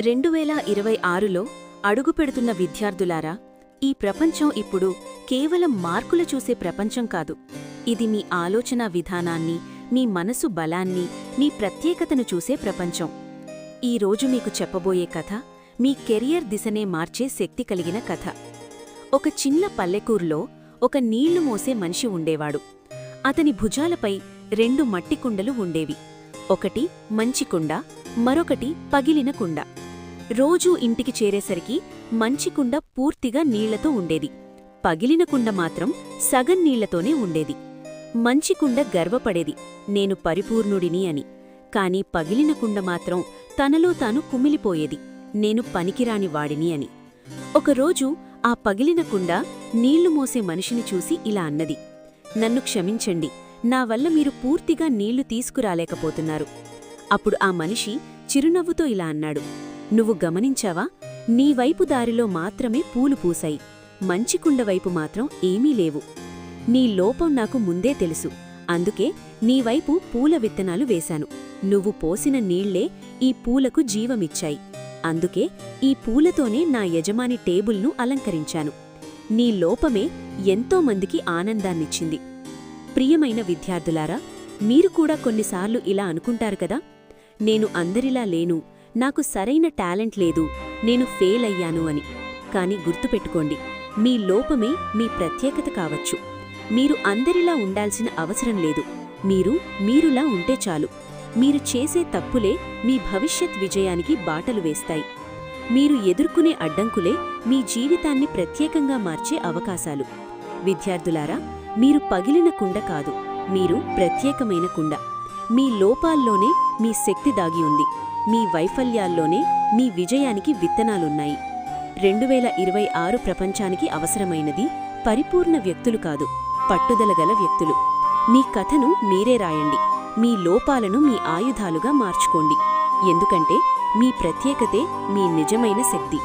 రెండు వేల ఇరవై ఆరులో అడుగుపెడుతున్న విద్యార్థులారా ఈ ప్రపంచం ఇప్పుడు కేవలం మార్కులు చూసే ప్రపంచం కాదు. ఇది మీ ఆలోచనా విధానాన్ని మీ మనసు బలాన్ని మీ ప్రత్యేకతను చూసే ప్రపంచం. ఈ రోజు మీకు చెప్పబోయే కథ మీ కెరియర్ దిశనే మార్చే శక్తి కలిగిన కథ. ఒక చిన్న పల్లెకూరులో ఒక నీళ్ళు మోసే మనిషి ఉండేవాడు. అతని భుజాలపై రెండు మట్టి కుండలు ఉండేవి. ఒకటి మంచి కుండ మరొకటి పగిలిన కుండ. రోజూ ఇంటికి చేరేసరికి మంచి కుండ పూర్తిగా నీళ్ళతో ఉండేది. పగిలిన కుండ మాత్రం సగం నీళ్ళతోనే ఉండేది. మంచి కుండ గర్వపడేది. నేను పరిపూర్ణుడిని అని. కాని పగిలిన కుండ మాత్రం తనలో తాను కుమిలిపోయేది. నేను పనికిరాని వాడిని అని. ఒకరోజు ఆ పగిలిన కుండ నీళ్ళు మోసే మనిషిని చూసి ఇలా అన్నది. నన్ను క్షమించండి. నా వల్ల మీరు పూర్తిగా నీళ్ళు తీసుకురాలేకపోతున్నారు. అప్పుడు ఆ మనిషి చిరునవ్వుతో ఇలా అన్నాడు. నువ్వు గమనించావా? నీ వైపు దారిలో మాత్రమే పూలు పూసాయి మంచి కుండవైపు మాత్రం ఏమీ లేవు. నీ లోపం నాకు ముందే తెలుసు. అందుకే నీ వైపు పూల విత్తనాలు వేశాను. నువ్వు పోసిన నీళ్ళే ఈ పూలకు జీవమిచ్చాయి. అందుకే ఈ పూలతోనే నా యజమాని టేబుల్ను అలంకరించాను. నీ లోపమే ఎంతో మందికి ఆనందాన్నిచ్చింది. ప్రియమైన విద్యార్థులారా మీరు కూడా కొన్నిసార్లు ఇలా అనుకుంటారు కదా? నేను అందరిలా లేను. నాకు సరైన టాలెంట్ లేదు నేను ఫెయిల్ అయ్యాను అని. కాని గుర్తుపెట్టుకోండి మీ లోపమే మీ ప్రత్యేకత కావచ్చు. మీరు అందరిలా ఉండాల్సిన అవసరం లేదు. మీరు మీరులా ఉంటే చాలు. మీరు చేసే తప్పులే మీ భవిష్యత్ విజయానికి బాటలు వేస్తాయి. మీరు ఎదుర్కొనే అడ్డంకులే మీ జీవితాన్ని ప్రత్యేకంగా మార్చే అవకాశాలు. విద్యార్థులారా మీరు పగిలిన కుండ కాదు మీరు ప్రత్యేకమైన కుండ. మీ లోపాల్లోనే మీ శక్తి దాగి ఉంది. మీ వైఫల్యాల్లోనే మీ విజయానికి విత్తనాలున్నాయి. రెండు వేల ఇరవై ఆరు ప్రపంచానికి అవసరమైనది పరిపూర్ణ వ్యక్తులు కాదు పట్టుదల గల వ్యక్తులు. మీ కథను మీరే రాయండి. మీ లోపాలను మీ ఆయుధాలుగా మార్చుకోండి. ఎందుకంటే మీ ప్రత్యేకతే మీ నిజమైన శక్తి.